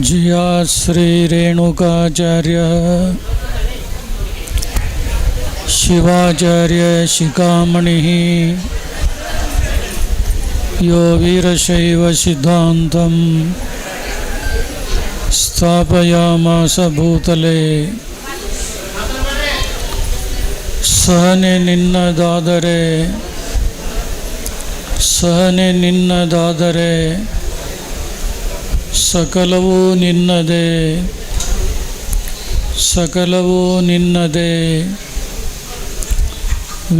ಜಿಯಾ ಶ್ರೀ ರೇಣುಕಾಚಾರ್ಯ ಶಿವಾಚಾರ್ಯ ಶಿಖಾಮಣಿ ಯೋ ವೀರಶೈವ ಸಿದ್ಧಾಂತಂ ಸ್ಥಾಪಯಾಮಾಸ ಭೂತಲೆ ಸಹನೆ ನಿನ್ನದಾದರೆ ಸಹನೆ ನಿನ್ನದಾದರೆ ಸಕಲವೂ ನಿನ್ನದೇ ಸಕಲವೂ ನಿನ್ನದೇ.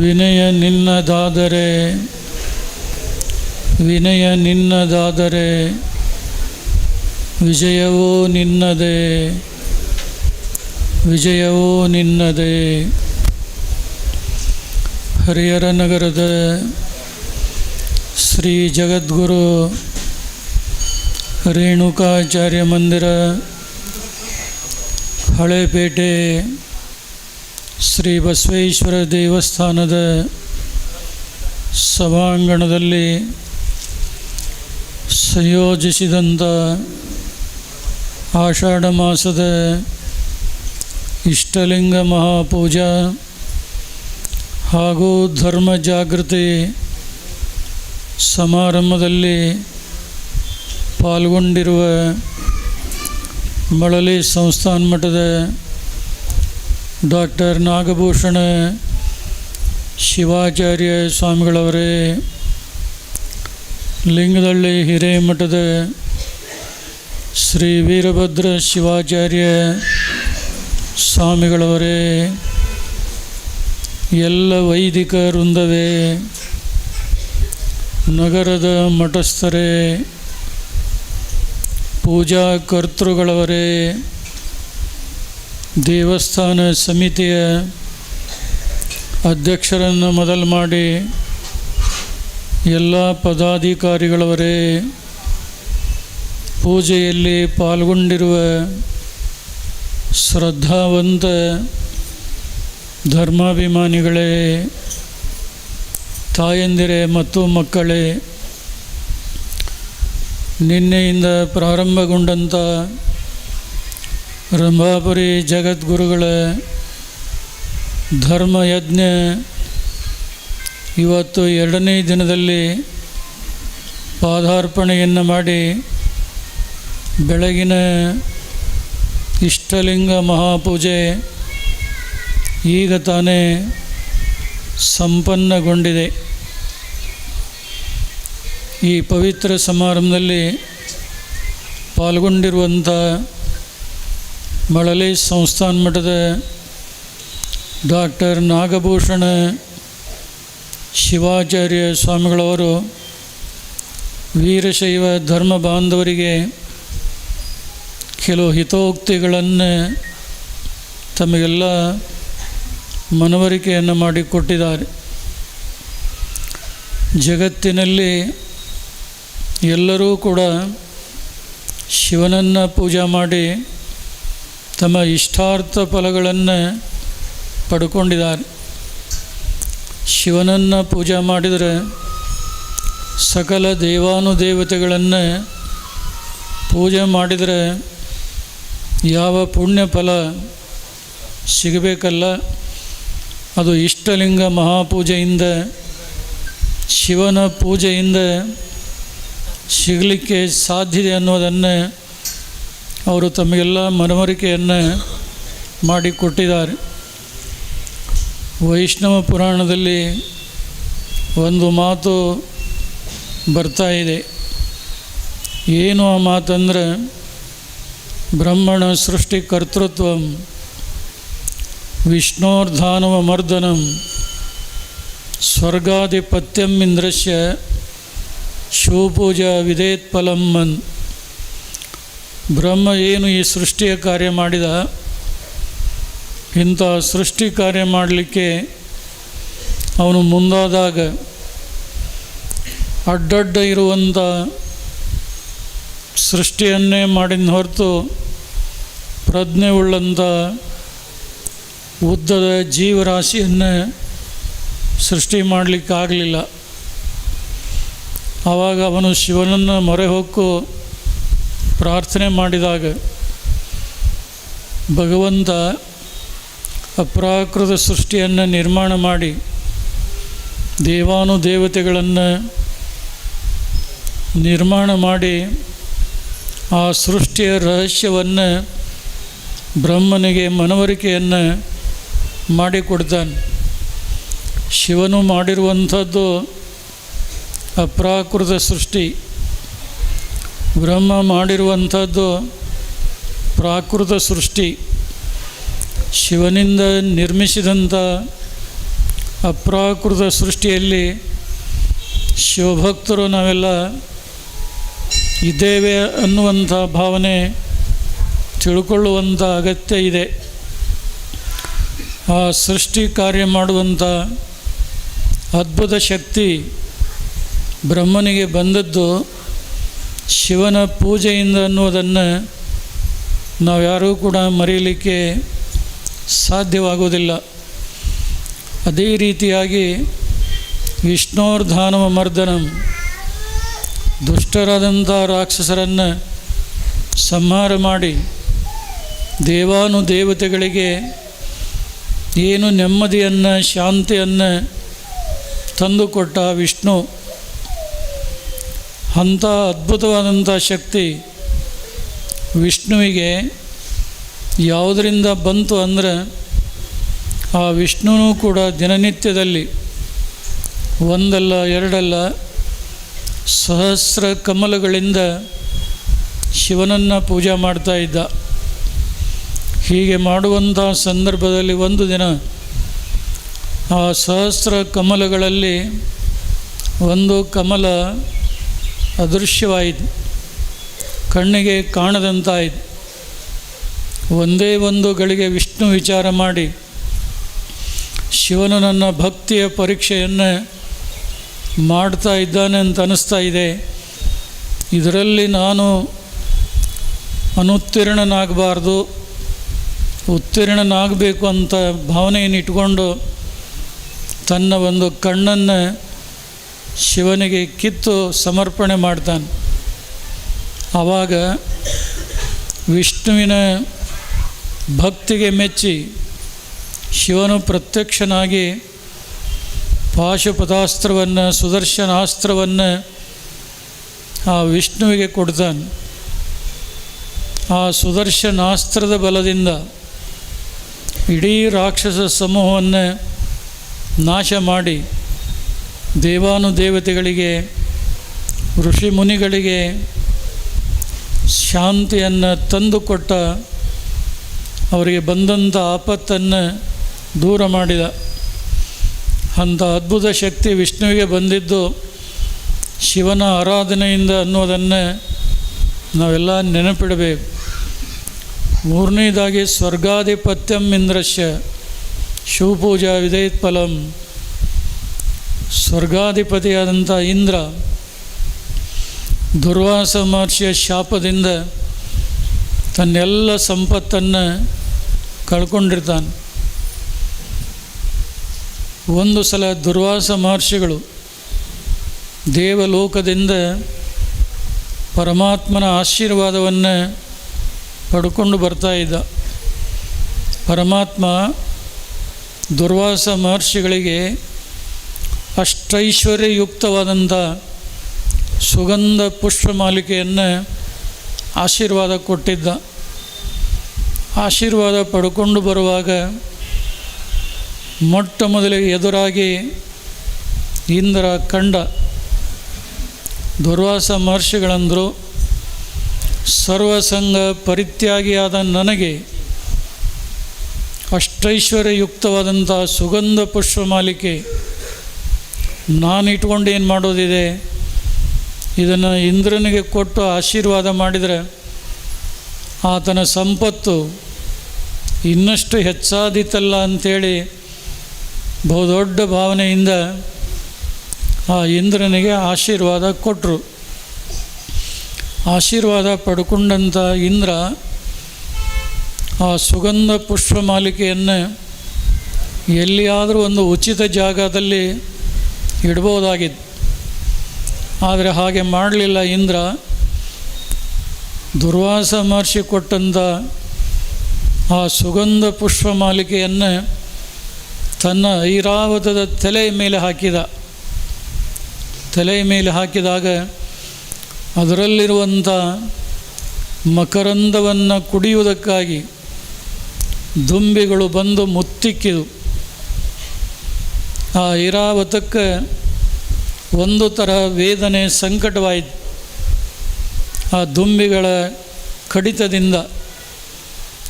ವಿನಯ ನಿನ್ನದಾದರೆ ವಿನಯ ನಿನ್ನದಾದರೆ, ವಿಜಯವೂ ನಿನ್ನದೇ ವಿಜಯವೂ ನಿನ್ನದೇ. ಹರಿಹರ ನಗರದ ಶ್ರೀ ಜಗದ್ಗುರು ರೇಣುಕಾಚಾರ್ಯ ಮಂದಿರ ಹಳೆಪೇಟೆ, ಶ್ರೀ ಬಸವೇಶ್ವರ ದೇವಸ್ಥಾನದ ಸಭಾಂಗಣದಲ್ಲಿ ಸಂಯೋಜಿಸಿದಂಥ ಆಷಾಢ ಮಾಸದ ಇಷ್ಟಲಿಂಗ ಮಹಾಪೂಜಾ ಹಾಗೂ ಧರ್ಮ ಜಾಗೃತಿ ಸಮಾರಂಭದಲ್ಲಿ ಪಾಲ್ಗೊಂಡಿರುವ ಮಳಲಿ ಸಂಸ್ಥಾನ ಮಠದ ಡಾಕ್ಟರ್ ನಾಗಭೂಷಣ ಶಿವಾಚಾರ್ಯ ಸ್ವಾಮಿಗಳವರೇ, ಲಿಂಗದಳ್ಳಿ ಹಿರೇಮಠದ ಶ್ರೀ ವೀರಭದ್ರ ಶಿವಾಚಾರ್ಯ ಸ್ವಾಮಿಗಳವರೇ, ಎಲ್ಲ ವೈದಿಕ ವೃಂದವೇ, ನಗರದ ಮಠಸ್ಥರೇ ಪೂಜಾ ಕರ್ತೃಗಳವರೇ, ದೇವಸ್ಥಾನ ಸಮಿತಿಯ ಅಧ್ಯಕ್ಷರನ್ನು ಮೊದಲು ಮಾಡಿ, ಎಲ್ಲ ಪದಾಧಿಕಾರಿಗಳವರೇ, ಪೂಜೆಯಲ್ಲಿ ಪಾಲ್ಗೊಂಡಿರುವ ಶ್ರದ್ಧಾವಂತ ಧರ್ಮಾಭಿಮಾನಿಗಳೇ, ತಾಯಂದಿರೇ ಮತ್ತು ಮಕ್ಕಳೇ ನಿನ್ನೆಯಿಂದ ಪ್ರಾರಂಭಗೊಂಡಂಥ ರಂಭಾಪುರಿ ಜಗದ್ಗುರುಗಳ, ಧರ್ಮಯಜ್ಞ ಇವತ್ತು ಎರಡನೇ ದಿನದಲ್ಲಿ ಪಾದಾರ್ಪಣೆಯನ್ನು ಮಾಡಿ ಬೆಳಗಿನ ಇಷ್ಟಲಿಂಗ ಮಹಾಪೂಜೆ ಈಗ ತಾನೇ ಸಂಪನ್ನಗೊಂಡಿದೆ. ಈ ಪವಿತ್ರ ಸಮಾರಂಭದಲ್ಲಿ ಪಾಲ್ಗೊಂಡಿರುವಂಥ ಮಳಲಿ ಸಂಸ್ಥಾನ ಮಠದ ಡಾಕ್ಟರ್ ನಾಗಭೂಷಣ ಶಿವಾಚಾರ್ಯ ಸ್ವಾಮಿಗಳವರು ವೀರಶೈವ ಧರ್ಮ ಬಾಂಧವರಿಗೆ ಕೆಲವು ಹಿತೋಕ್ತಿಗಳನ್ನು ತಮಗೆಲ್ಲ ಮನವರಿಕೆಯನ್ನು ಮಾಡಿಕೊಟ್ಟಿದ್ದಾರೆ. ಜಗತ್ತಿನಲ್ಲಿ ಎಲ್ಲರೂ ಕೂಡ ಶಿವನನ್ನು ಪೂಜೆ ಮಾಡಿ ತಮ್ಮ ಇಷ್ಟಾರ್ಥ ಫಲಗಳನ್ನು ಪಡ್ಕೊಂಡಿದ್ದಾರೆ. ಶಿವನನ್ನು ಪೂಜೆ ಮಾಡಿದರೆ ಸಕಲ ದೇವಾನುದೇವತೆಗಳನ್ನು ಪೂಜೆ ಮಾಡಿದರೆ ಯಾವ ಪುಣ್ಯ ಫಲ ಸಿಗಬೇಕಲ್ಲ. ಅದು ಇಷ್ಟಲಿಂಗ ಮಹಾಪೂಜೆಯಿಂದ, ಶಿವನ ಪೂಜೆಯಿಂದ ಸಿಗಲಿಕ್ಕೆ ಸಾಧ್ಯತೆ ಅನ್ನೋದನ್ನು ಅವರು ತಮಗೆಲ್ಲ ಮನವರಿಕೆಯನ್ನು ಮಾಡಿಕೊಟ್ಟಿದ್ದಾರೆ ವೈಷ್ಣವ ಪುರಾಣದಲ್ಲಿ ಒಂದು ಮಾತು ಬರ್ತಾ ಇದೆ. ಏನು ಆ ಮಾತಂದರೆ, ಬ್ರಹ್ಮಣ ಸೃಷ್ಟಿ ಕರ್ತೃತ್ವ ವಿಷ್ಣೋರ್ಧಾನವಮರ್ದನಂ ಸ್ವರ್ಗಾಧಿಪತ್ಯಂ ಇಂದ್ರಶ್ಯ ಶಿವಪೂಜಾ ವಿಧೇತ್ ಫಲಮ್ಮನ್ ಬ್ರಹ್ಮ ಏನು ಈ ಸೃಷ್ಟಿಯ ಕಾರ್ಯ ಮಾಡಿದ? ಇಂಥ ಸೃಷ್ಟಿ ಕಾರ್ಯ ಮಾಡಲಿಕ್ಕೆ ಅವನು ಮುಂದಾದಾಗ ಅಡ್ಡಡ್ಡ ಇರುವಂಥ ಸೃಷ್ಟಿಯನ್ನೇ ಮಾಡಿದ ಹೊರತು ಪ್ರಜ್ಞೆ ಉಳ್ಳಂಥ ಉದ್ದದ ಜೀವರಾಶಿಯನ್ನೇ ಸೃಷ್ಟಿ ಮಾಡಲಿಕ್ಕಾಗಲಿಲ್ಲ. ಆವಾಗ ಅವನು ಶಿವನನ್ನು ಮೊರೆ ಹೊಕ್ಕು ಪ್ರಾರ್ಥನೆ ಮಾಡಿದಾಗ ಭಗವಂತ ಅಪ್ರಾಕೃತ ಸೃಷ್ಟಿಯನ್ನು ನಿರ್ಮಾಣ ಮಾಡಿ ದೇವಾನುದೇವತೆಗಳನ್ನು ನಿರ್ಮಾಣ ಮಾಡಿ ಆ ಸೃಷ್ಟಿಯ ರಹಸ್ಯವನ್ನು ಬ್ರಹ್ಮನಿಗೆ ಮನವರಿಕೆಯನ್ನು ಮಾಡಿಕೊಡ್ತಾನೆ. ಶಿವನು ಮಾಡಿರುವಂಥದ್ದು ಅಪ್ರಾಕೃತ ಸೃಷ್ಟಿ. ಬ್ರಹ್ಮ ಮಾಡಿರುವಂಥದ್ದು ಪ್ರಾಕೃತ ಸೃಷ್ಟಿ. ಶಿವನಿಂದ ನಿರ್ಮಿಸಿದಂಥ ಅಪ್ರಾಕೃತ ಸೃಷ್ಟಿಯಲ್ಲಿ ಶಿವಭಕ್ತರು ನಾವೆಲ್ಲ ಇದ್ದೇವೆ ಅನ್ನುವಂಥ ಭಾವನೆ ತಿಳ್ಕೊಳ್ಳುವಂಥ ಅಗತ್ಯ ಇದೆ. ಆ ಸೃಷ್ಟಿ ಕಾರ್ಯ ಮಾಡುವಂಥ ಅದ್ಭುತ ಶಕ್ತಿ ಬ್ರಹ್ಮನಿಗೆ ಬಂದದ್ದು ಶಿವನ ಪೂಜೆಯಿಂದ ಅನ್ನುವುದನ್ನು ನಾವ್ಯಾರೂ ಕೂಡ ಮರೆಯಲಿಕ್ಕೆ ಸಾಧ್ಯವಾಗುವುದಿಲ್ಲ. ಅದೇ ರೀತಿಯಾಗಿ ವಿಷ್ಣೋರ್ಧಾನವ ಮರ್ದನಂ ದುಷ್ಟರಾದಂಥ ರಾಕ್ಷಸರನ್ನು ಸಂಹಾರ ಮಾಡಿ ದೇವಾನು ದೇವತೆಗಳಿಗೆ ಏನು ನೆಮ್ಮದಿಯನ್ನು, ಶಾಂತಿಯನ್ನು ತಂದುಕೊಟ್ಟ ವಿಷ್ಣು ಅಂಥ ಅದ್ಭುತವಾದಂಥ ಶಕ್ತಿ ವಿಷ್ಣುವಿಗೆ ಯಾವುದರಿಂದ ಬಂತು ಅಂದರೆ ಆ ವಿಷ್ಣುವೂ ಕೂಡ ದಿನನಿತ್ಯದಲ್ಲಿ ಒಂದಲ್ಲ ಎರಡಲ್ಲ ಸಹಸ್ರ ಕಮಲಗಳಿಂದ ಶಿವನನ್ನು ಪೂಜೆ ಮಾಡ್ತಾ ಇದ್ದ. ಹೀಗೆ ಮಾಡುವಂಥ ಸಂದರ್ಭದಲ್ಲಿ ಒಂದು ದಿನ ಆ ಸಹಸ್ರ ಕಮಲಗಳಲ್ಲಿ ಒಂದು ಕಮಲ ಅದೃಶ್ಯವಾಯಿತು. ಕಣ್ಣಿಗೆ ಕಾಣದಂತಾಯಿತು. ಒಂದೇ ಒಂದು ಗಳಿಗೆ ವಿಷ್ಣು ವಿಚಾರ ಮಾಡಿ, ಶಿವನು ನನ್ನ ಭಕ್ತಿಯ ಪರೀಕ್ಷೆಯನ್ನು ಮಾಡ್ತಾ ಇದ್ದಾನೆ ಅಂತ ಅನ್ನಿಸ್ತಾ ಇದೆ. ಇದರಲ್ಲಿ ನಾನು ಅನುತ್ತೀರ್ಣನಾಗಬಾರ್ದು, ಉತ್ತೀರ್ಣನಾಗಬೇಕು ಅಂತ ಭಾವನೆಯನ್ನು ಇಟ್ಕೊಂಡು ತನ್ನ ಒಂದು ಕಣ್ಣನ್ನು ಶಿವನಿಗೆ ಕಿತ್ತು ಸಮರ್ಪಣೆ ಮಾಡ್ತಾನೆ. ಆವಾಗ ವಿಷ್ಣುವಿನ ಭಕ್ತಿಗೆ ಮೆಚ್ಚಿ ಶಿವನು ಪ್ರತ್ಯಕ್ಷನಾಗಿ ಪಾಶುಪತಾಸ್ತ್ರವನ್ನು ಸುದರ್ಶನಾಸ್ತ್ರವನ್ನು ಆ ವಿಷ್ಣುವಿಗೆ ಕೊಡ್ತಾನೆ. ಆ ಸುದರ್ಶನಾಸ್ತ್ರದ ಬಲದಿಂದ ಇಡೀ ರಾಕ್ಷಸ ಸಮೂಹವನ್ನು ನಾಶ ಮಾಡಿ ದೇವಾನುದೇವತೆಗಳಿಗೆ, ಋಷಿ ಮುನಿಗಳಿಗೆ ಶಾಂತಿಯನ್ನು ತಂದುಕೊಟ್ಟ ಅವರಿಗೆ ಬಂದಂಥ ಆಪತ್ತನ್ನು ದೂರ ಮಾಡಿದ. ಅಂಥ ಅದ್ಭುತ ಶಕ್ತಿ ವಿಷ್ಣುವಿಗೆ ಬಂದಿದ್ದು ಶಿವನ ಆರಾಧನೆಯಿಂದ ಅನ್ನೋದನ್ನು ನಾವೆಲ್ಲ ನೆನಪಿಡಬೇಕು. ಮೂರನೇದಾಗಿ ಸ್ವರ್ಗಾಧಿಪತ್ಯಂ ಇಂದ್ರಶ್ಯ ಶಿವಪೂಜಾ ವಿಧೇಯತ್ ಫಲಂ ಸ್ವರ್ಗಾಧಿಪತಿಯಾದಂಥ ಇಂದ್ರ ದುರ್ವಾಸ ಮಹರ್ಷಿಯ ಶಾಪದಿಂದ ತನ್ನೆಲ್ಲ ಸಂಪತ್ತನ್ನು ಕಳ್ಕೊಂಡಿರ್ತಾನೆ. ಒಂದು ಸಲ ದುರ್ವಾಸ ಮಹರ್ಷಿಗಳು ದೇವಲೋಕದಿಂದ ಪರಮಾತ್ಮನ ಆಶೀರ್ವಾದವನ್ನು ಪಡ್ಕೊಂಡು ಬರ್ತಾ ಇದ್ದ. ಪರಮಾತ್ಮ ದುರ್ವಾಸ ಮಹರ್ಷಿಗಳಿಗೆ ಅಷ್ಟೈಶ್ವರ್ಯಯುಕ್ತವಾದಂಥ ಸುಗಂಧ ಪುಷ್ಪಮಾಲಿಕೆಯನ್ನು ಆಶೀರ್ವಾದ ಕೊಟ್ಟಿದ್ದ. ಆಶೀರ್ವಾದ ಪಡ್ಕೊಂಡು ಬರುವಾಗ ಮೊಟ್ಟ ಮೊದಲಿಗೆ ಎದುರಾಗಿ ಇಂದ್ರ ಕಂಡ ದುರ್ವಾಸ ಮಹರ್ಷಿಗಳಂದರು, ಸರ್ವಸಂಗ ಪರಿತ್ಯಾಗಿಯಾದ ನನಗೆ ಅಷ್ಟೈಶ್ವರ್ಯಯುಕ್ತವಾದಂಥ ಸುಗಂಧ ಪುಷ್ಪಮಾಲಿಕೆ ನಾನು ಇಟ್ಕೊಂಡು ಏನು ಮಾಡೋದಿದೆ? ಇದನ್ನು ಇಂದ್ರನಿಗೆ ಕೊಟ್ಟು ಆಶೀರ್ವಾದ ಮಾಡಿದರೆ ಆತನ ಸಂಪತ್ತು ಇನ್ನಷ್ಟು ಹೆಚ್ಚಾದೀತಲ್ಲ ಅಂಥೇಳಿ ಬಹುದೊಡ್ಡ ಭಾವನೆಯಿಂದ ಆ ಇಂದ್ರನಿಗೆ ಆಶೀರ್ವಾದ ಕೊಟ್ಟರು ಆಶೀರ್ವಾದ ಪಡ್ಕೊಂಡಂಥ ಇಂದ್ರ ಆ ಸುಗಂಧ ಪುಷ್ಪ ಮಾಲಿಕೆಯನ್ನು ಎಲ್ಲಿಯಾದರೂ ಒಂದು ಉಚಿತ ಜಾಗದಲ್ಲಿ ಇಡ್ಬೋದಾಗಿತ್ತು. ಆದರೆ ಹಾಗೆ ಮಾಡಲಿಲ್ಲ ಇಂದ್ರ. ದುರ್ವಾಸ ಮಹರ್ಷಿ ಕೊಟ್ಟಂಥ ಆ ಸುಗಂಧ ಪುಷ್ಪ ಮಾಲಿಕೆಯನ್ನು ತನ್ನ ಐರಾವತದ ತಲೆಯ ಮೇಲೆ ಹಾಕಿದ. ತಲೆಯ ಮೇಲೆ ಹಾಕಿದಾಗ ಅದರಲ್ಲಿರುವಂಥ ಮಕರಂದವನ್ನು ಕುಡಿಯುವುದಕ್ಕಾಗಿ ದುಂಬಿಗಳು ಬಂದು ಮುತ್ತಿಕ್ಕಿದು. ಆ ಇರಾವತಕ್ಕೆ ಒಂದು ಥರ ವೇದನೆ ಸಂಕಟವಾಯಿತು. ಆ ದುಂಬಿಗಳ ಕಡಿತದಿಂದ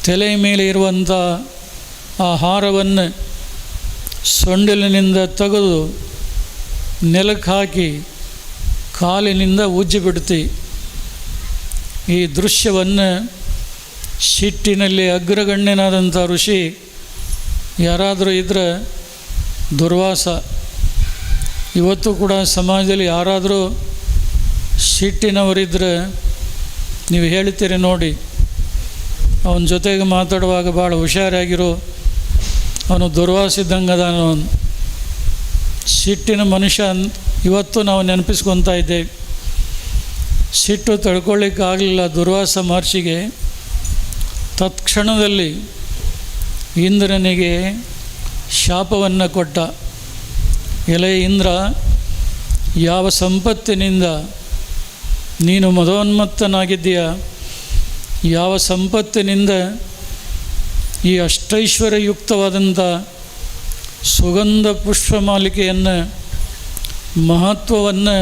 ತಲೆ ಮೇಲೆ ಇರುವಂಥ ಆ ಹಾರವನ್ನು ಸೊಂಡಿಲಿನಿಂದ ತೆಗೆದು ನೆಲಕ್ಕೆ ಹಾಕಿ ಕಾಲಿನಿಂದ ಉಜ್ಜಿಬಿಡ್ತಿ ಈ ದೃಶ್ಯವನ್ನು ಸಿಟ್ಟಿನಲ್ಲಿ ಅಗ್ರಗಣ್ಯನಾದಂಥ ಋಷಿ ಯಾರಾದರೂ ಇದ್ದರೆ ದುರ್ವಾಸ. ಇವತ್ತು ಕೂಡ ಸಮಾಜದಲ್ಲಿ ಯಾರಾದರೂ ಸಿಟ್ಟಿನವರಿದ್ದರೆ ನೀವು ಹೇಳ್ತೀರಿ ನೋಡಿ. ಅವನ ಜೊತೆಗೆ ಮಾತಾಡುವಾಗ ಭಾಳ ಹುಷಾರಾಗಿರು. ಅವನು ದುರ್ವಾಸಿದ್ದಂಗದಾನು ಸಿಟ್ಟಿನ ಮನುಷ್ಯ ಇವತ್ತು ನಾವು ನೆನಪಿಸ್ಕೊತಾ ಇದ್ದೇವೆ. ಸಿಟ್ಟು ತಡ್ಕೊಳ್ಳಿಕ್ಕಾಗಲಿಲ್ಲ ದುರ್ವಾಸ ಮಹರ್ಷಿಗೆ. ತತ್ಕ್ಷಣದಲ್ಲಿ ಇಂದ್ರನಿಗೆ ಶಾಪವನ್ನು ಕೊಟ್ಟ ಎಲೆ ಇಂದ್ರ, ಯಾವ ಸಂಪತ್ತಿನಿಂದ ನೀನು ಮದೋನ್ಮತ್ತನಾಗಿದ್ದೀಯ, ಯಾವ ಸಂಪತ್ತಿನಿಂದ ಈ ಅಷ್ಟೈಶ್ವರ್ಯಯುಕ್ತವಾದಂಥ ಸುಗಂಧ ಪುಷ್ಪ ಮಾಲಿಕೆಯನ್ನು ಮಹತ್ವವನ್ನು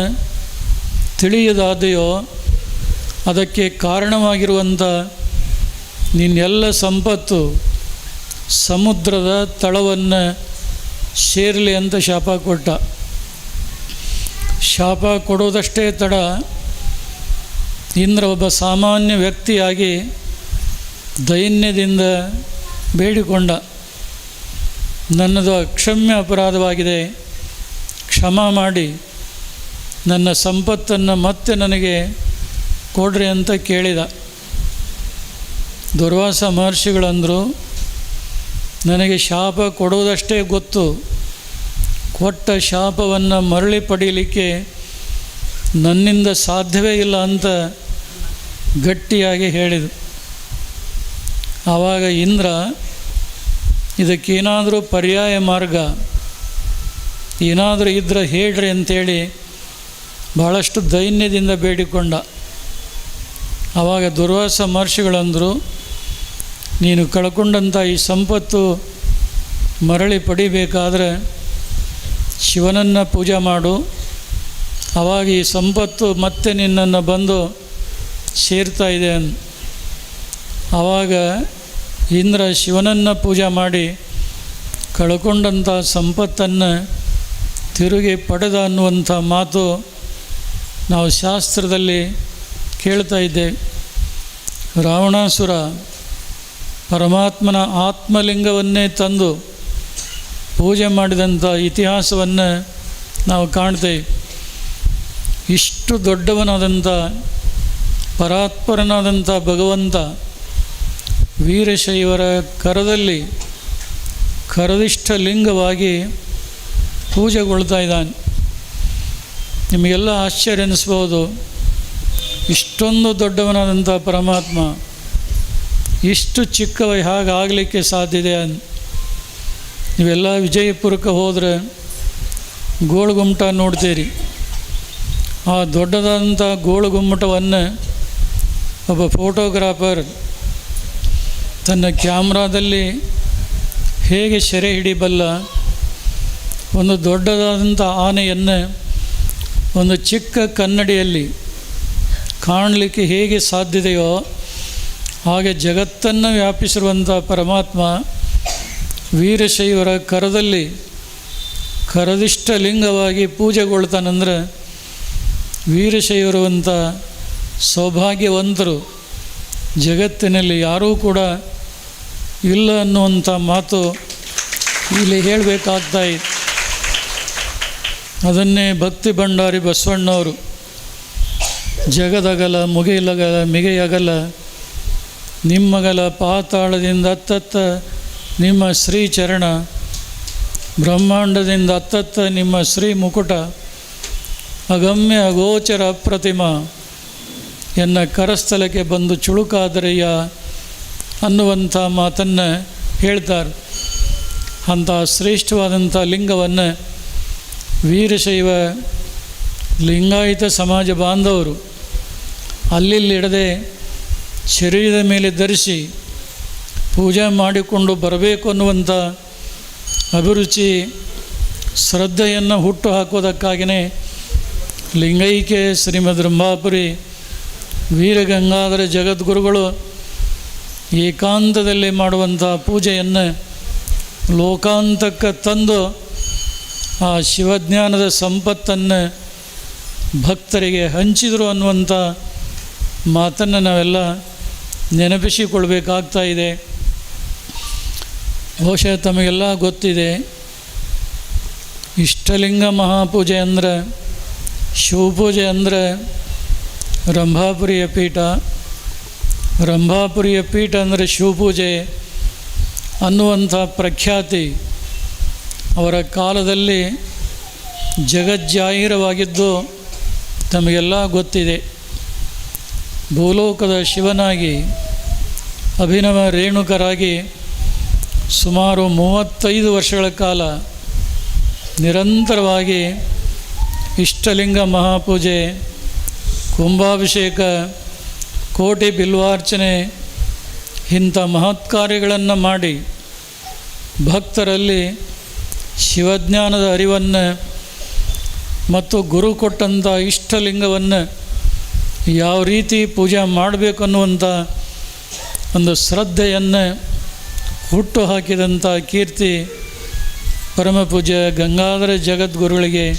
ತಿಳಿಯದಾದೆಯೋ, ಅದಕ್ಕೆ ಕಾರಣವಾಗಿರುವಂಥ ನಿನ್ನೆಲ್ಲ ಸಂಪತ್ತು ಸಮುದ್ರದ ತಳವನ್ನು ಸೇರಲಿ ಅಂತ ಶಾಪ ಕೊಟ್ಟ. ಶಾಪ ಕೊಡೋದಷ್ಟೇ ತಡ. ಇಂದ್ರ ಒಬ್ಬ ಸಾಮಾನ್ಯ ವ್ಯಕ್ತಿಯಾಗಿ ದೈನ್ಯದಿಂದ ಬೇಡಿಕೊಂಡ. ನನ್ನದು ಅಕ್ಷಮ್ಯ ಅಪರಾಧವಾಗಿದೆ. ಕ್ಷಮ ಮಾಡಿ. ನನ್ನ ಸಂಪತ್ತನ್ನು ಮತ್ತೆ ನನಗೆ ಕೊಡ್ರಿ ಅಂತ ಕೇಳಿದ. ದುರ್ವಾಸ ಮಹರ್ಷಿಗಳಂದರು ನನಗೆ ಶಾಪ ಕೊಡುವುದಷ್ಟೇ ಗೊತ್ತು. ಕೊಟ್ಟ ಶಾಪವನ್ನು ಮರಳಿ ಪಡೀಲಿಕ್ಕೆ ನನ್ನಿಂದ ಸಾಧ್ಯವೇ ಇಲ್ಲ ಅಂತ ಗಟ್ಟಿಯಾಗಿ ಹೇಳಿದರು ಆವಾಗ ಇಂದ್ರ, ಇದಕ್ಕೇನಾದರೂ ಪರ್ಯಾಯ ಮಾರ್ಗ? ಏನಾದರೂ ಇದ್ರೆ ಹೇಳ್ರಿ ಅಂತೇಳಿ ಭಾಳಷ್ಟು ದೈನ್ಯದಿಂದ ಬೇಡಿಕೊಂಡ. ಆವಾಗ ದುರ್ವಾಸ ಮಹರ್ಷಿಗಳಂದರು ನೀನು ಕಳ್ಕೊಂಡಂಥ ಈ ಸಂಪತ್ತು ಮರಳಿ ಪಡಿಬೇಕಾದರೆ ಶಿವನನ್ನು ಪೂಜೆ ಮಾಡು. ಆವಾಗ ಈ ಸಂಪತ್ತು ಮತ್ತೆ ನಿನ್ನನ್ನು ಬಂದು ಸೇರ್ತಾ ಇದೆ ಆವಾಗ ಇಂದ್ರ ಶಿವನನ್ನು ಪೂಜೆ ಮಾಡಿ ಕಳ್ಕೊಂಡಂಥ ಸಂಪತ್ತನ್ನು ತಿರುಗಿ ಪಡೆದ ಅನ್ನುವಂಥ ಮಾತು ನಾವು ಶಾಸ್ತ್ರದಲ್ಲಿ ಕೇಳ್ತಾ ಇದ್ದೇವೆ ರಾವಣಾಸುರ ಪರಮಾತ್ಮನ ಆತ್ಮಲಿಂಗವನ್ನೇ ತಂದು ಪೂಜೆ ಮಾಡಿದಂಥ ಇತಿಹಾಸವನ್ನು ನಾವು ಕಾಣ್ತೇವೆ. ಇಷ್ಟು ದೊಡ್ಡವನಾದಂಥ, ಪರಾತ್ಪರನಾದಂಥ ಭಗವಂತ ವೀರಶೈವರ ಕರದಲ್ಲಿ ಕರದಿಷ್ಠ ಲಿಂಗವಾಗಿ ಪೂಜೆಗೊಳ್ತಾ ಇದ್ದಾನೆ. ನಿಮಗೆಲ್ಲ ಆಶ್ಚರ್ಯ ಅನ್ನಿಸ್ಬೋದು ಇಷ್ಟೊಂದು ದೊಡ್ಡವನಾದಂಥ ಪರಮಾತ್ಮ ಇಷ್ಟು ಚಿಕ್ಕವ ಹಾಗಾಗಲಿಕ್ಕೆ ಸಾಧ್ಯತೆ ನೀವೆಲ್ಲ ವಿಜಯಪುರಕ್ಕೆ ಹೋದರೆ ಗೋಳುಗುಮ್ಮಟ ನೋಡ್ತೀರಿ. ಆ ದೊಡ್ಡದಾದಂಥ ಗೋಳುಗುಮ್ಮಟವನ್ನು ಒಬ್ಬ ಫೋಟೋಗ್ರಾಫರ್ ತನ್ನ ಕ್ಯಾಮ್ರಾದಲ್ಲಿ ಹೇಗೆ ಸೆರೆ ಹಿಡಿಬಲ್ಲ ಒಂದು ದೊಡ್ಡದಾದಂಥ ಆನೆಯನ್ನು ಒಂದು ಚಿಕ್ಕ ಕನ್ನಡಿಯಲ್ಲಿ ಕಾಣಲಿಕ್ಕೆ ಹೇಗೆ ಸಾಧ್ಯತೆಯೋ ಹಾಗೆ ಜಗತ್ತನ್ನು ವ್ಯಾಪಿಸಿರುವಂಥ ಪರಮಾತ್ಮ ವೀರಶೈವರ ಕರದಲ್ಲಿ ಕರದಿಷ್ಟ ಲಿಂಗವಾಗಿ ಪೂಜೆಗೊಳ್ತಾನಂದ್ರೆ ವೀರಶೈವರು ಅಂತ ಸೌಭಾಗ್ಯವಂತರು ಜಗತ್ತಿನಲ್ಲಿ ಯಾರೂ ಕೂಡ ಇಲ್ಲ ಅನ್ನುವಂಥ ಮಾತು ಇಲ್ಲಿ ಹೇಳಬೇಕಾಗ್ತಾ ಇತ್ತು ಅದನ್ನೇ ಭಕ್ತಿ ಭಂಡಾರಿ ಬಸವಣ್ಣವರು ಜಗದಗಲ, ಮುಗಿಲಗಲ, ಮಿಗೆಯಗಲ ನಿಮ್ಮಗಲ ಪಾತಾಳದಿಂದ ಅತ್ತತ್ತ ನಿಮ್ಮ ಶ್ರೀಚರಣ ಬ್ರಹ್ಮಾಂಡದಿಂದ ಅತ್ತತ್ತ ನಿಮ್ಮ ಶ್ರೀ ಮುಕುಟ, ಅಗಮ್ಯ ಅಗೋಚರ ಅಪ್ರತಿಮ ಎನ್ನ ಕರಸ್ಥಲಕ್ಕೆ ಬಂದು ಚುಳುಕಾದರೆಯ ಅನ್ನುವಂಥ ಮಾತನ್ನು ಹೇಳ್ತಾರೆ. ಅಂಥ ಶ್ರೇಷ್ಠವಾದಂಥ ಲಿಂಗವನ್ನು ವೀರಶೈವ ಲಿಂಗಾಯತ ಸಮಾಜ ಬಾಂಧವರು ಅಲ್ಲಿಲ್ಲಿಡದೆ ಶರೀರದ ಮೇಲೆ ಧರಿಸಿ ಪೂಜೆ ಮಾಡಿಕೊಂಡು ಬರಬೇಕು ಅನ್ನುವಂಥ ಅಭಿರುಚಿ, ಶ್ರದ್ಧೆಯನ್ನು ಹುಟ್ಟು ಹಾಕೋದಕ್ಕಾಗಿಯೇ ಲಿಂಗೈಕೆ ಶ್ರೀಮದ್ ರಂಭಾಪುರಿ, ವೀರಗಂಗಾಧರ ಜಗದ್ಗುರುಗಳು ಏಕಾಂತದಲ್ಲಿ ಮಾಡುವಂಥ ಪೂಜೆಯನ್ನು ಲೋಕಾಂತಕ್ಕೆ ತಂದು ಆ ಶಿವಜ್ಞಾನದ ಸಂಪತ್ತನ್ನು ಭಕ್ತರಿಗೆ ಹಂಚಿದರು ಅನ್ನುವಂಥ ಮಾತನ್ನು ನಾವೆಲ್ಲ ನೆನಪಿಸಿಕೊಳ್ಬೇಕಾಗ್ತಾ ಇದೆ. ಬಹುಶಃ ತಮಗೆಲ್ಲ ಗೊತ್ತಿದೆ. ಇಷ್ಟಲಿಂಗ ಮಹಾಪೂಜೆ ಅಂದರೆ ಶಿವಪೂಜೆ ಅಂದರೆ ರಂಭಾಪುರಿಯ ಪೀಠ. ರಂಭಾಪುರಿಯ ಪೀಠ ಅಂದರೆ ಶಿವಪೂಜೆ ಅನ್ನುವಂಥ ಪ್ರಖ್ಯಾತಿ ಅವರ ಕಾಲದಲ್ಲಿ ಜಗಜ್ಜಾಹೀರವಾಗಿದ್ದು ತಮಗೆಲ್ಲ ಗೊತ್ತಿದೆ. ಭೂಲೋಕದ ಶಿವನಾಗಿ, ಅಭಿನವ ರೇಣುಕರಾಗಿ ಸುಮಾರು ಮೂವತ್ತೈದು ವರ್ಷಗಳ ಕಾಲ ನಿರಂತರವಾಗಿ ಇಷ್ಟಲಿಂಗ ಮಹಾಪೂಜೆ, ಕುಂಭಾಭಿಷೇಕ, ಕೋಟಿ ಬಿಲ್ವಾರ್ಚನೆ ಇಂಥ ಮಹತ್ಕಾರ್ಯಗಳನ್ನು ಮಾಡಿ ಭಕ್ತರಲ್ಲಿ ಶಿವಜ್ಞಾನದ ಅರಿವನ್ನು ಮತ್ತು ಗುರು ಕೊಟ್ಟಂಥ ಇಷ್ಟಲಿಂಗವನ್ನು ಯಾವ ರೀತಿ ಪೂಜೆ ಮಾಡಬೇಕು ಅನ್ನುವಂಥ ಒಂದು ಶ್ರದ್ಧೆಯನ್ನು ಹುಟ್ಟು ಹಾಕಿದಂಥ ಕೀರ್ತಿ ಪರಮ ಪೂಜೆ ಗಂಗಾಧರ ಜಗದ್ಗುರುಗಳಿಗೆ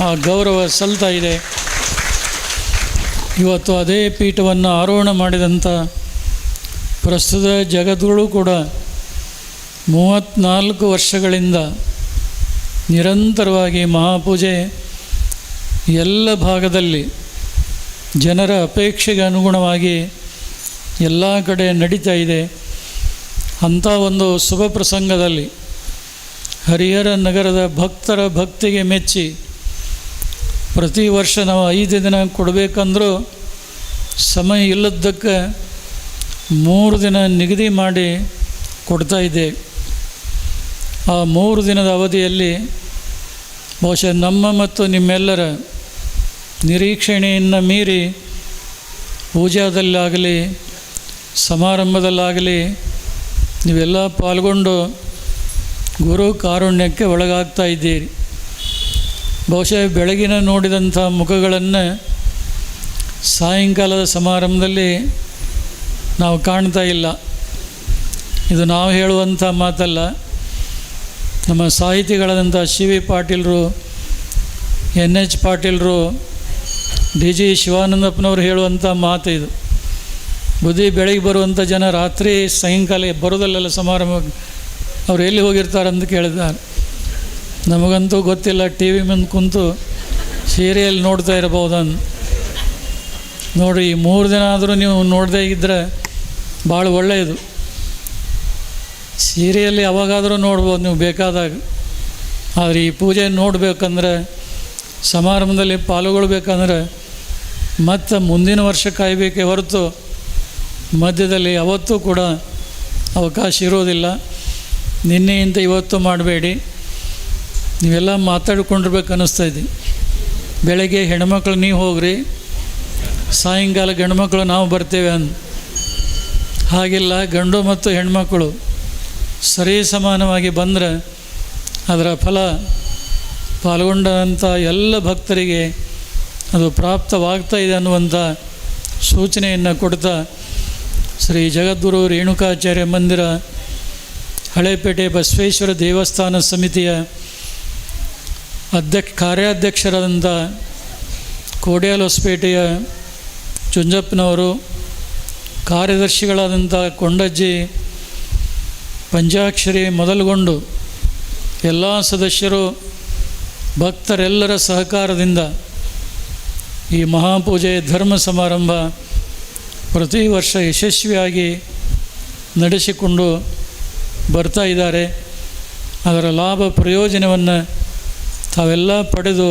ಆ ಗೌರವ ಸಲ್ತಾ ಇದೆ. ಇವತ್ತು ಅದೇ ಪೀಠವನ್ನು ಆರೋಹಣ ಮಾಡಿದಂಥ ಪ್ರಸ್ತುತ ಜಗದ್ಗುರು ಕೂಡ ಮೂವತ್ತ್ನಾಲ್ಕು ವರ್ಷಗಳಿಂದ ನಿರಂತರವಾಗಿ ಮಹಾಪೂಜೆ ಎಲ್ಲ ಭಾಗದಲ್ಲಿ ಜನರ ಅಪೇಕ್ಷೆಗೆ ಅನುಗುಣವಾಗಿ ಎಲ್ಲ ಕಡೆ ನಡೀತಾ ಇದೆ. ಅಂಥ ಒಂದು ಶುಭ ಪ್ರಸಂಗದಲ್ಲಿ ಹರಿಹರ ನಗರದ ಭಕ್ತರ ಭಕ್ತಿಗೆ ಮೆಚ್ಚಿ ಪ್ರತಿ ವರ್ಷ ನಾವು ಐದು ದಿನ ಕೊಡಬೇಕಂದ್ರೂ ಸಮಯ ಇಲ್ಲದ್ದಕ್ಕೆ ಮೂರು ದಿನ ನಿಗದಿ ಮಾಡಿ ಕೊಡ್ತಾ ಇದ್ದೆ. ಆ ಮೂರು ದಿನದ ಅವಧಿಯಲ್ಲಿ ಬಹುಶಃ ನಮ್ಮ ಮತ್ತು ನಿಮ್ಮೆಲ್ಲರ ನಿರೀಕ್ಷಣೆಯನ್ನು ಮೀರಿ ಪೂಜಾದಲ್ಲಾಗಲಿ, ಸಮಾರಂಭದಲ್ಲಾಗಲಿ ನೀವೆಲ್ಲ ಪಾಲ್ಗೊಂಡು ಗುರು ಕಾರುಣ್ಯಕ್ಕೆ ಒಳಗಾಗ್ತಾ ಇದ್ದೀರಿ. ಬಹುಶಃ ಬೆಳಗಿನ ನೋಡಿದಂಥ ಮುಖಗಳನ್ನು ಸಾಯಂಕಾಲದ ಸಮಾರಂಭದಲ್ಲಿ ನಾವು ಕಾಣ್ತಾ ಇಲ್ಲ. ಇದು ನಾವು ಹೇಳುವಂಥ ಮಾತಲ್ಲ. ನಮ್ಮ ಸಾಹಿತಿಗಳಾದಂಥ ಶಿ ವಿ ಪಾಟೀಲರು, ಎನ್ ಎಚ್ ಪಾಟೀಲರು ಡಿ ಜಿ ಶಿವಾನಂದಪ್ಪನವರು ಹೇಳುವಂಥ ಮಾತು ಇದು. ಬುದ್ಧಿ ಬೆಳಗ್ಗೆ ಬರುವಂಥ ಜನ ರಾತ್ರಿ ಸಾಯಂಕಾಲ ಬರೋದಲ್ಲೆಲ್ಲ ಸಮಾರಂಭ ಅವ್ರು ಎಲ್ಲಿ ಹೋಗಿರ್ತಾರೆ ಅಂತ ಕೇಳಿದ್ದಾರೆ. ನಮಗಂತೂ ಗೊತ್ತಿಲ್ಲ, ಟಿ ವಿ ಮುಂದೆ ಕುಂತು ಸೀರಿಯಲ್ ನೋಡ್ತಾ ಇರಬಹುದನ್ನು ನೋಡಿ ಈ ಮೂರು ದಿನ ಆದರೂ ನೀವು ನೋಡದೇ ಇದ್ದರೆ ಭಾಳ ಒಳ್ಳೆಯದು. ಸೀರಿಯಲ್ ಯಾವಾಗಾದರೂ ನೋಡ್ಬೋದು ನೀವು ಬೇಕಾದಾಗ. ಆದರೆ ಈ ಪೂಜೆ ನೋಡಬೇಕಂದ್ರೆ, ಸಮಾರಂಭದಲ್ಲಿ ಪಾಲ್ಗೊಳ್ಬೇಕಂದ್ರೆ ಮತ್ತು ಮುಂದಿನ ವರ್ಷ ಕಾಯಬೇಕೇ ಹೊರತು ಮಧ್ಯದಲ್ಲಿ ಯಾವತ್ತೂ ಕೂಡ ಅವಕಾಶ ಇರೋದಿಲ್ಲ. ನಿನ್ನೆಯಿಂದ ಇವತ್ತು ಮಾಡಬೇಡಿ. ನೀವೆಲ್ಲ ಮಾತಾಡಿಕೊಂಡಿರ್ಬೇಕು ಅನ್ನಿಸ್ತಾ ಇದೆ. ಬೆಳಗ್ಗೆ ಹೆಣ್ಮಕ್ಳು ನೀವು ಹೋಗ್ರಿ. ಸಾಯಂಕಾಲ ಗಂಡ್ಮಕ್ಳು ನಾವು ಬರ್ತೇವೆ ಅಂದ್ ಹಾಗಿಲ್ಲ, ಗಂಡು ಮತ್ತು ಹೆಣ್ಮಕ್ಕಳು ಸರಿ ಸಮಾನವಾಗಿ ಬಂದರೆ ಅದರ ಫಲ ಪಾಲ್ಗೊಂಡಂಥ ಎಲ್ಲ ಭಕ್ತರಿಗೆ ಅದು ಪ್ರಾಪ್ತವಾಗ್ತಾ ಇದೆ ಅನ್ನುವಂಥ ಸೂಚನೆಯನ್ನು ಕೊಡ್ತಾ ಶ್ರೀ ಜಗದ್ಗುರು ರೇಣುಕಾಚಾರ್ಯ ಮಂದಿರ ಹಳೇಪೇಟೆ ಬಸವೇಶ್ವರ ದೇವಸ್ಥಾನ ಸಮಿತಿಯ ಅಧ್ಯಕ್ಷ ಕಾರ್ಯಾಧ್ಯಕ್ಷರಾದಂಥ ಕೋಡ್ಯಾಲ್ ಹೊಸಪೇಟೆಯ ಚುಂಜಪ್ಪನವರು, ಕಾರ್ಯದರ್ಶಿಗಳಾದಂಥ ಕೊಂಡಜ್ಜಿ, ಪಂಚಾಕ್ಷರಿ ಮೊದಲುಗೊಂಡು ಎಲ್ಲ ಸದಸ್ಯರು ಭಕ್ತರೆಲ್ಲರ ಸಹಕಾರದಿಂದ ಈ ಮಹಾಪೂಜೆ ಧರ್ಮ ಸಮಾರಂಭ ಪ್ರತಿ ವರ್ಷ ಯಶಸ್ವಿಯಾಗಿ ನಡೆಸಿಕೊಂಡು ಬರ್ತಾ ಇದ್ದಾರೆ. ಅದರ ಲಾಭ ಪ್ರಯೋಜನವನ್ನು ತಾವೆಲ್ಲ ಪಡೆದು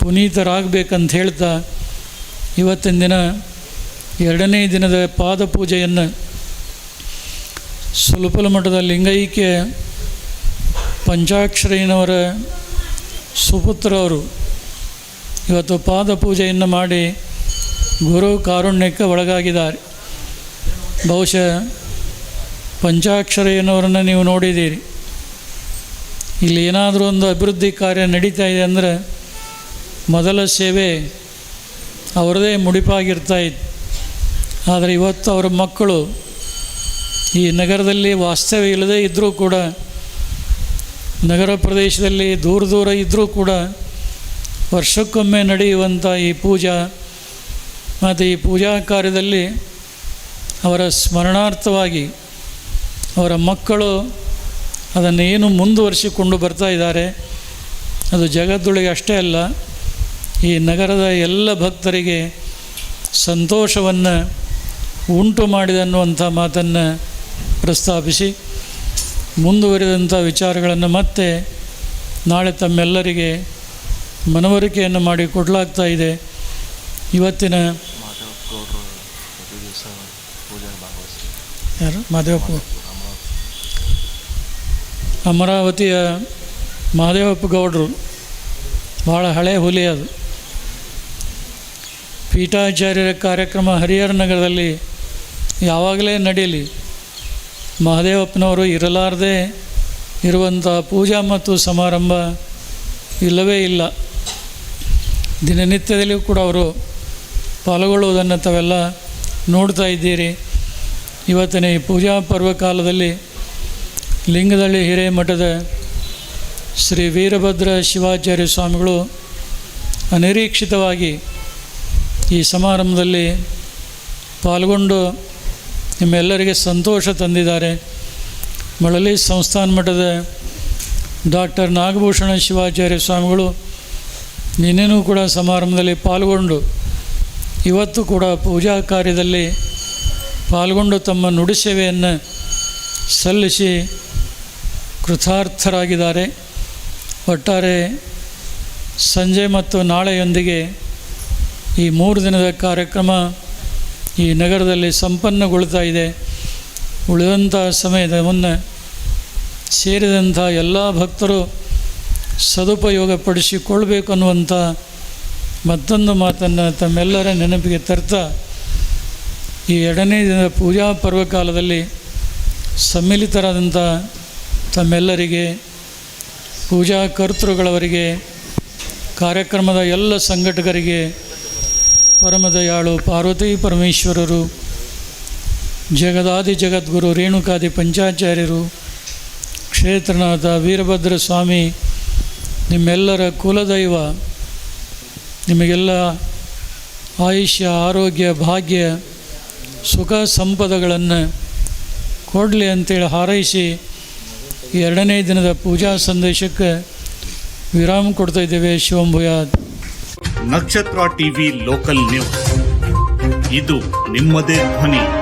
ಪುನೀತರಾಗಬೇಕಂತ ಹೇಳ್ತಾ ಇವತ್ತಿನ ದಿನ ಎರಡನೇ ದಿನದ ಪಾದಪೂಜೆಯನ್ನು ಸುಲಪಲ ಮಠದ ಲಿಂಗೈಕ್ಯ ಪಂಚಾಕ್ಷರಯ್ಯನವರ ಸುಪುತ್ರವರು ಇವತ್ತು ಪಾದ ಪೂಜೆಯನ್ನು ಮಾಡಿ ಗುರು ಕಾರುಣ್ಯಕ್ಕೆ ಒಳಗಾಗಿದ್ದಾರೆ. ಬಹುಶಃ ಪಂಚಾಕ್ಷರಯ್ಯನವರನ್ನು ನೀವು ನೋಡಿದ್ದೀರಿ. ಇಲ್ಲಿ ಏನಾದರೂ ಒಂದು ಅಭಿವೃದ್ಧಿ ಕಾರ್ಯ ನಡೀತಾ ಇದೆ ಅಂದರೆ ಮೊದಲ ಸೇವೆ ಅವರದೇ ಮುಡಿಪಾಗಿರ್ತಾ ಇತ್ತು. ಆದರೆ ಇವತ್ತು ಅವರ ಮಕ್ಕಳು ಈ ನಗರದಲ್ಲಿ ವಾಸ್ತವ್ಯ ಇಲ್ಲದೇ ಇದ್ದರೂ ಕೂಡ, ನಗರ ಪ್ರದೇಶದಲ್ಲಿ ದೂರ ದೂರ ಇದ್ದರೂ ಕೂಡ ವರ್ಷಕ್ಕೊಮ್ಮೆ ನಡೆಯುವಂಥ ಈ ಪೂಜಾ ಮತ್ತು ಈ ಪೂಜಾ ಕಾರ್ಯದಲ್ಲಿ ಅವರ ಸ್ಮರಣಾರ್ಥವಾಗಿ ಅವರ ಮಕ್ಕಳು ಅದನ್ನು ಏನು ಮುಂದುವರಿಸಿಕೊಂಡು ಬರ್ತಾ ಇದ್ದಾರೆ, ಅದು ಜಗತ್ತೊಳಗೆ ಅಷ್ಟೇ ಅಲ್ಲ, ಈ ನಗರದ ಎಲ್ಲ ಭಕ್ತರಿಗೆ ಸಂತೋಷವನ್ನು ಉಂಟು ಮಾಡಿದೆ ಅನ್ನುವಂಥ ಮಾತನ್ನು ಪ್ರಸ್ತಾಪಿಸಿ, ಮುಂದುವರಿದಂಥ ವಿಚಾರಗಳನ್ನು ಮತ್ತೆ ನಾಳೆ ತಮ್ಮೆಲ್ಲರಿಗೆ ಮನವರಿಕೆಯನ್ನು ಮಾಡಿ ಕೊಡಲಾಗ್ತಾ ಇದೆ. ಇವತ್ತಿನ ಯಾರು? ಮಾದೇವಪ್ಪ. ಅಮರಾವತಿಯ ಮಹಾದೇವಪ್ಪ ಗೌಡರು. ಭಾಳ ಹಳೆ ಹುಲಿ ಅದು. ಪೀಠಾಚಾರ್ಯರ ಕಾರ್ಯಕ್ರಮ ಹರಿಹರ ನಗರದಲ್ಲಿ ಯಾವಾಗಲೇ ನಡೀಲಿ ಮಹದೇವಪ್ಪನವರು ಇರಲಾರದೆ ಇರುವಂಥ ಪೂಜಾ ಮತ್ತು ಸಮಾರಂಭ ಇಲ್ಲವೇ ಇಲ್ಲ. ದಿನನಿತ್ಯದಲ್ಲಿಯೂ ಕೂಡ ಅವರು ಪಾಲ್ಗೊಳ್ಳುವುದನ್ನು ತಾವೆಲ್ಲ ನೋಡ್ತಾ ಇದ್ದೀರಿ. ಇವತ್ತಿನ ಈ ಪೂಜಾ ಪರ್ವ ಕಾಲದಲ್ಲಿ ಲಿಂಗದಳ್ಳಿ ಹಿರೇಮಠದ ಶ್ರೀ ವೀರಭದ್ರ ಶಿವಾಚಾರ್ಯ ಸ್ವಾಮಿಗಳು ಅನಿರೀಕ್ಷಿತವಾಗಿ ಈ ಸಮಾರಂಭದಲ್ಲಿ ಪಾಲ್ಗೊಂಡು ನಿಮ್ಮೆಲ್ಲರಿಗೆ ಸಂತೋಷ ತಂದಿದ್ದಾರೆ. ಮಳಲಿ ಸಂಸ್ಥಾನ ಮಠದ ಡಾಕ್ಟರ್ ನಾಗಭೂಷಣ ಶಿವಾಚಾರ್ಯ ಸ್ವಾಮಿಗಳು ನಿನ್ನೆನೂ ಕೂಡ ಸಮಾರಂಭದಲ್ಲಿ ಪಾಲ್ಗೊಂಡು ಇವತ್ತು ಕೂಡ ಪೂಜಾ ಕಾರ್ಯದಲ್ಲಿ ಪಾಲ್ಗೊಂಡು ತಮ್ಮ ನುಡಿ ಸೇವೆಯನ್ನು ಸಲ್ಲಿಸಿ ಕೃತಾರ್ಥರಾಗಿದ್ದಾರೆ. ಒಟ್ಟಾರೆ ಸಂಜೆ ಮತ್ತು ನಾಳೆಯೊಂದಿಗೆ ಈ ಮೂರು ದಿನದ ಕಾರ್ಯಕ್ರಮ ಈ ನಗರದಲ್ಲಿ ಸಂಪನ್ನಗೊಳ್ತಾ ಇದೆ. ಉಳಿದಂಥ ಸಮಯದ ಮುನ್ನ ಸೇರಿದಂಥ ಎಲ್ಲ ಭಕ್ತರು ಸದುಪಯೋಗಪಡಿಸಿಕೊಳ್ಬೇಕು ಅನ್ನುವಂಥ ಮತ್ತೊಂದು ಮಾತನ್ನು ತಮ್ಮೆಲ್ಲರ ನೆನಪಿಗೆ ತರ್ತಾ ಈ ಎರಡನೇ ದಿನದ ಪೂಜಾ ಪರ್ವಕಾಲದಲ್ಲಿ ಸಮ್ಮಿಲಿತರಾದಂಥ ತಮ್ಮೆಲ್ಲರಿಗೆ, ಪೂಜಾ ಕರ್ತೃಗಳವರಿಗೆ, ಕಾರ್ಯಕ್ರಮದ ಎಲ್ಲ ಸಂಘಟಕರಿಗೆ ಪರಮದಯಾಳು ಪಾರ್ವತಿ ಪರಮೇಶ್ವರರು, ಜಗದಾದಿ ಜಗದ್ಗುರು ರೇಣುಕಾದಿ ಪಂಚಾಚಾರ್ಯರು, ಕ್ಷೇತ್ರನಾಥ ವೀರಭದ್ರ ಸ್ವಾಮಿ ನಿಮ್ಮೆಲ್ಲರ ಕುಲದೈವ, ನಿಮಗೆಲ್ಲ ಆಯುಷ್ಯ, ಆರೋಗ್ಯ, ಭಾಗ್ಯ, ಸುಖ ಸಂಪದಗಳನ್ನು ಕೊಡಲಿ ಅಂತೇಳಿ ಹಾರೈಸಿ ಎರಡನೇ ದಿನದ ಪೂಜಾ ಸಂದೇಶಕ್ಕೆ ವಿರಾಮ ಕೊಡ್ತಾ ಇದ್ದೇವೆ. ಶಿವಂಭುಯಾದ್ ನಕ್ಷತ್ರ ಟಿವಿ ಲೋಕಲ್ ನ್ಯೂಸ್. ಇದು ನಿಮ್ಮದೇ ಧ್ವನಿ.